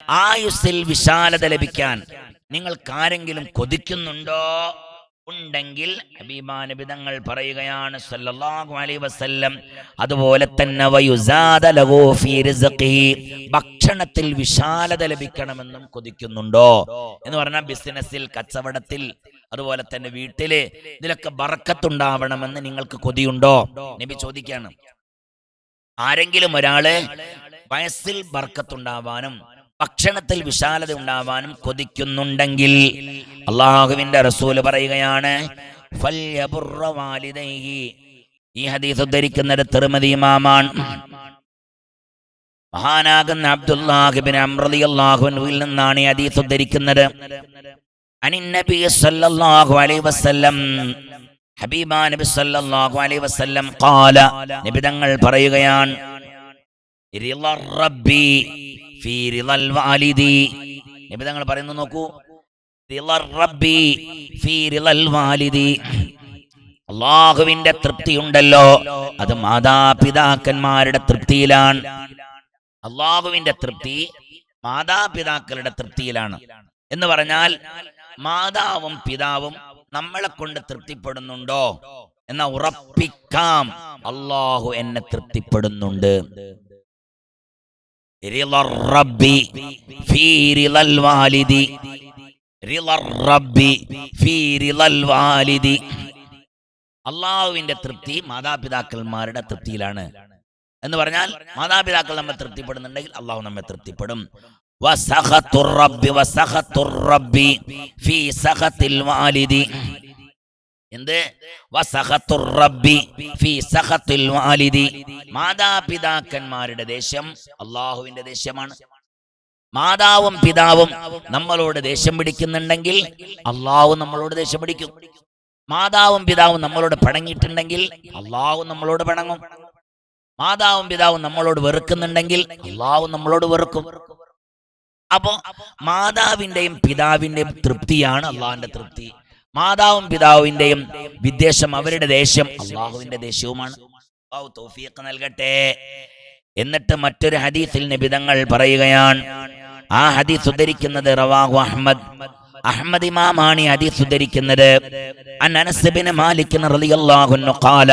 ആയുസ്സിൽ വിശാലത ലഭിക്കാൻ നിങ്ങൾ നിങ്ങൾക്കാരെങ്കിലും കൊതിക്കുന്നുണ്ടോ? ഉണ്ടെങ്കിൽ അഭിമാനബിതങ്ങൾ പറയുകയാണ് സല്ലല്ലാഹു അലൈഹി വസല്ലം അതുപോലെ തന്നെ വയുസാദ ലഹു ഫീ റിസ്ഖിഹി ഭക്ഷണത്തിൽ വിശാലത ലഭിക്കണമെന്നും കൊതിക്കുന്നുണ്ടോ? എന്ന് പറഞ്ഞാൽ ബിസിനസ്സിൽ കച്ചവടത്തിൽ അതുപോലെ തന്നെ വീട്ടിൽ ഇതിലൊക്കെ ബറക്കത്തുണ്ടാവണമെന്ന് നിങ്ങൾക്ക് കൊതിയുണ്ടോ? നബി ചോദിക്കാണ് ആരെങ്കിലും ഒരാൾ വയസ്സിൽ ബർക്കത്തുണ്ടാവാനും ഭക്ഷണത്തിൽ വിശാലത ഉണ്ടാവാനും കൊതിക്കുന്നുണ്ടെങ്കിൽ അള്ളാഹുവിന്റെ റസൂൽ പറയുകയാണ്. ഈ ഹദീസ് ഉദ്ധരിക്കുന്നത് തിരുമതി മാമാണ് മഹാനാകുന്ന അബ്ദുല്ലാഹിബിൻ അമ്രലിയല്ലാഹുവിൽ നിന്നാണ് ഈ ഹദീസ് ഉദ്ധരിക്കുന്നത്. അനിന്നബി നബി സല്ലല്ലാഹു അലൈഹി വസല്ലം ഹബീബ നബി സല്ലല്ലാഹു അലൈഹി വസല്ലം ഖാല. നബി തങ്ങൾ പറയുകയാണ് റബ്ബി നബി തങ്ങൾ പറയുന്നു നോക്കൂ. റിളർ റബ്ബി ഫീ റിളൽ വാലിദി അള്ളാഹുവിന്റെ തൃപ്തി ഉണ്ടല്ലോ അത് മാതാപിതാക്കന്മാരുടെ തൃപ്തിയിലാണ്. അള്ളാഹുവിന്റെ തൃപ്തി മാതാപിതാക്കളുടെ തൃപ്തിയിലാണ്. എന്ന് പറഞ്ഞാൽ മാതാവും പിതാവും നമ്മളെ കൊണ്ട് തൃപ്തിപ്പെടുന്നുണ്ടോ? എന്ന ഉറപ്പിക്കാം. അള്ളാഹു എന്നെ തൃപ്തിപ്പെടുന്നുണ്ട്. അള്ളാഹുവിന്റെ തൃപ്തി മാതാപിതാക്കന്മാരുടെ തൃപ്തിയിലാണ്. എന്ന് പറഞ്ഞാൽ മാതാപിതാക്കൾ നമ്മെ തൃപ്തിപ്പെടുന്നുണ്ടെങ്കിൽ അള്ളാഹു നമ്മെ തൃപ്തിപ്പെടും. വസഹത്തുർ റബ്ബി ഫീ സഹത്തിൽ വാലിദി. എന്ത്? മാതാപിതാക്കന്മാരുടെ ദേഷ്യം അള്ളാഹുവിന്റെ ദേഷ്യമാണ് മാതാവും പിതാവും നമ്മളോട് ദേഷ്യം പിടിക്കുന്നുണ്ടെങ്കിൽ അള്ളാഹു നമ്മളോട് ദേഷ്യം പിടിക്കും. മാതാവും പിതാവും നമ്മളോട് പിണങ്ങിയിട്ടുണ്ടെങ്കിൽ അള്ളാഹു നമ്മളോട് പിണങ്ങും. മാതാവും പിതാവും നമ്മളോട് വെറുക്കുന്നുണ്ടെങ്കിൽ അള്ളാഹു നമ്മളോട് വെറുക്കും. അപ്പോ മാതാവിന്റെയും പിതാവിന്റെയും തൃപ്തിയാണ് അള്ളാഹിന്റെ തൃപ്തി. മാതാവും പിതാവിന്റെയും വിദ്വേഷം അവരുടെ ദേഷ്യം അള്ളാഹുവിന്റെ ദേഷ്യവുമാണ്. തൗഫീഖ് നൽകട്ടെ. എന്നിട്ട് മറ്റൊരു ഹദീസിൽ നിബിതങ്ങൾ പറയുകയാണ് ആ ഹദീസ് ഉദ്ധരിക്കുന്നത് റവാഹു അഹ്മദ്. അഹ്മദ് ഇമാമാണ് ഹദീസ് ഉദ്ധരിക്കുന്നത്. അൻ അനസ് ബിൻ മാലിക് റളിയല്ലാഹു അൻഹു ഖാല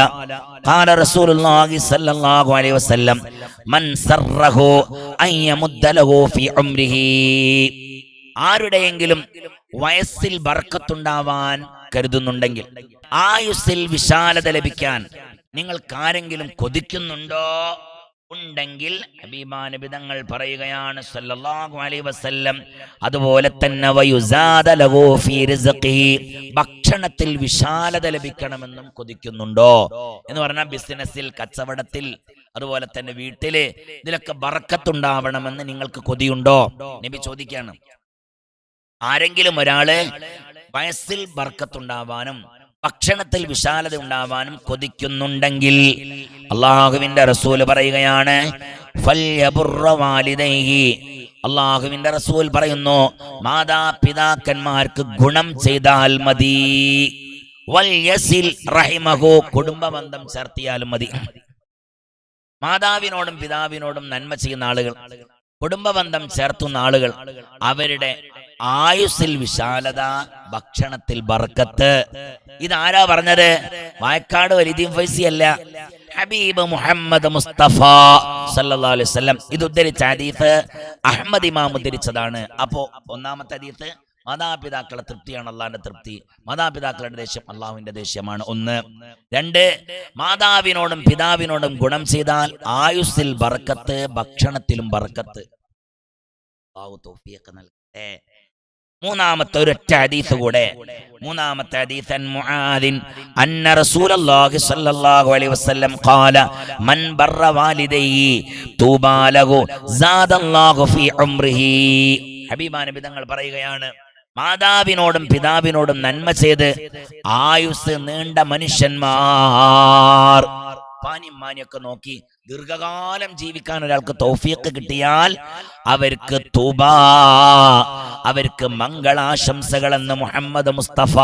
ഖാല റസൂലുള്ളാഹി സ്വല്ലല്ലാഹു അലൈഹി വസല്ലം മൻ സർറഹു അൻ യമുദ്ദ ലഹു ഫീ ഉംരിഹി. ആരുടെയെങ്കിലും വയസ്സിൽ ബർക്കത്തുണ്ടാവാൻ കരുതുന്നുണ്ടെങ്കിൽ ആയുസ്സിൽ വിശാലത ലഭിക്കാൻ നിങ്ങൾക്കാരെങ്കിലും കൊതിക്കുന്നുണ്ടോ? ഉണ്ടെങ്കിൽ അഭിമാനബിതങ്ങൾ പറയുകയാണ് സല്ലല്ലാഹു അലൈഹി വസല്ലം അതുപോലെ തന്നെ ഭക്ഷണത്തിൽ വിശാലത ലഭിക്കണമെന്നും കൊതിക്കുന്നുണ്ടോ? എന്ന് പറഞ്ഞാൽ ബിസിനസ്സിൽ കച്ചവടത്തിൽ അതുപോലെ തന്നെ വീട്ടിൽ ഇതിലൊക്കെ ബറക്കത്തുണ്ടാവണമെന്ന് നിങ്ങൾക്ക് കൊതിയുണ്ടോ? നബി ചോദിക്കാണ് ആരെങ്കിലും ഒരാൾ വയസ്സിൽ ബർക്കത്തുണ്ടാവാനും ഭക്ഷണത്തിൽ വിശാലത ഉണ്ടാവാനും കൊതിക്കുന്നുണ്ടെങ്കിൽ അള്ളാഹുവിന്റെ റസൂൽ പറയുകയാണ്. അള്ളാഹുവിന്റെ റസൂൽ പറയുന്നു മാതാപിതാക്കന്മാർക്ക് ഗുണം ചെയ്താൽ മതി റഹിമഹു കുടുംബബന്ധം ചേർത്തിയാൽ മതി മാതാവിനോടും പിതാവിനോടും നന്മ ചെയ്യുന്ന ആളുകൾ കുടുംബബന്ധം ചേർത്തുന്ന ആളുകൾ അവരുടെ ആയുസ്സിൽ വിശാലത ഭക്ഷണത്തിൽ ബർക്കത്ത്. ഇതാരാ പറഞ്ഞത്? വായക്കാട് വലിദീൻ ഫൈസി അല്ല. ഹബീബ് മുഹമ്മദ് മുസ്തഫ സല്ലല്ലാഹു അലൈഹി വസല്ലം. ഇത് ഉദ്ധരിച്ച ഹദീസ് അഹമ്മദ് ഇമാം ഉദ്ധരിച്ചതാണ്. അപ്പോ ഒന്നാമത്തെ ഹദീസ് മാതാപിതാക്കളെ തൃപ്തിയാണ് അള്ളാഹിന്റെ തൃപ്തി. മാതാപിതാക്കളുടെ ദേഷ്യം അള്ളാഹുവിന്റെ ദേഷ്യമാണ് ഒന്ന്. രണ്ട് മാതാവിനോടും പിതാവിനോടും ഗുണം ചെയ്താൽ ആയുസ്സിൽ ബർക്കത്ത് ഭക്ഷണത്തിലും ബർക്കത്ത്. നൽകട്ടെ. മൂന്നാമത്തെ ഒരൊറ്റ ഹദീസ് കൂടെ. മൂന്നാമത്തെ ഹദീസ് മുആദിൻ അന്ന റസൂലുള്ളാഹി സ്വല്ലല്ലാഹു അലൈഹി വസല്ലം ഖാല മൻ ബർറ വാലിദൈഹി തൂബാ ലഹു സാദല്ലാഹു ഫീ ഉംറിഹി. ഹബീബാ നബി തങ്ങൾ പറയുകയാണ് മാതാവിനോടും പിതാവിനോടും നന്മ ചെയ്ത് ആയുസ് നീണ്ട മനുഷ്യന്മാർ. പാനിയും മാനിയൊക്കെ നോക്കി ദീർഘകാലം ജീവിക്കാൻ ഒരാൾക്ക് തൗഫീഖ് കിട്ടിയാൽ അവർക്ക് തൂബ അവർക്ക് മംഗളാശംസകൾ എന്ന് മുഹമ്മദ് മുസ്തഫ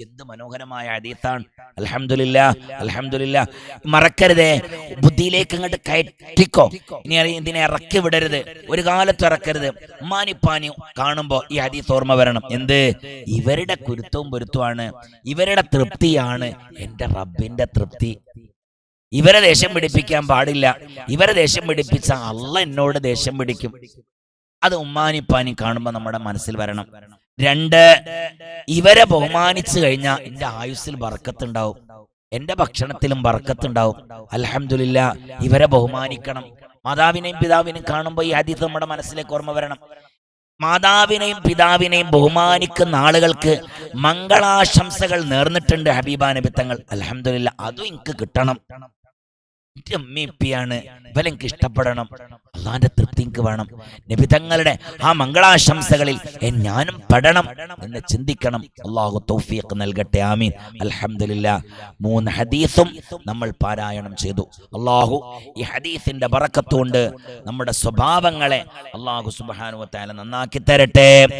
എന്ത് മനോഹരമായ അതീത്താണ് അലഹമില്ല അലഹമില്ല മറക്കരുതേ. ബുദ്ധിയിലേക്ക് അങ്ങോട്ട് കയറ്റിക്കോ. ഇനി ഇതിനെ ഇറക്കി വിടരുത്. ഒരു കാലത്ത് ഇറക്കരുത്. മാനിപ്പാനി കാണുമ്പോ ഈ ഹദീസ് ഓർമ്മ വരണം. എന്ത്? ഇവരുടെ കുരുത്തവും പൊരുത്തമാണ് ഇവരുടെ തൃപ്തിയാണ്. എന്റെ റബ്ബിന്റെ തൃപ്തി. ഇവരെ ദേഷ്യം പിടിപ്പിക്കാൻ പാടില്ല. ഇവരെ ദേഷ്യം പിടിപ്പിച്ച അല്ല എന്നോട് ദേഷ്യം പിടിക്കും. അത് ഉമ്മാനിപ്പാനി കാണുമ്പോ നമ്മുടെ മനസ്സിൽ വരണം. രണ്ട് ഇവരെ ബഹുമാനിച്ചു കഴിഞ്ഞാൽ എന്റെ ആയുസ്സിൽ ബർക്കത്തുണ്ടാവും. എന്റെ ഭക്ഷണത്തിലും ബർക്കത്തുണ്ടാവും. അലഹമില്ല ഇവരെ ബഹുമാനിക്കണം. മാതാവിനെയും പിതാവിനെയും കാണുമ്പോൾ ഈ ഹദീസ് നമ്മുടെ മനസ്സിലേക്ക് ഓർമ്മ വരണം. മാതാവിനെയും പിതാവിനെയും ബഹുമാനിക്കുന്ന ആളുകൾക്ക് മംഗളാശംസകൾ നേർന്നിട്ടുണ്ട് ഹബീബാനബിത്തങ്ങൾ അലഹമില്ല അതും എനിക്ക് കിട്ടണം. എന്റെ അമ്മയിപ്പിയാണ് ഇഷ്ടപ്പെടണം. അള്ളാന്റെ തൃപ്തി എനിക്ക് വേണം. നബി തങ്ങളുടെ ആ മംഗളാശംസകളിൽ ഞാനും പെടണം എന്ന് ചിന്തിക്കണം. അള്ളാഹു തൗഫീഖ് നൽകട്ടെ. ആമീൻ. അലഹമില്ല മൂന്ന് ഹദീസും നമ്മൾ പാരായണം ചെയ്തു. അള്ളാഹു ഈ ഹദീസിന്റെ പറക്കത്തുകൊണ്ട് നമ്മുടെ സ്വഭാവങ്ങളെ അള്ളാഹു തആല നന്നാക്കി തരട്ടെ.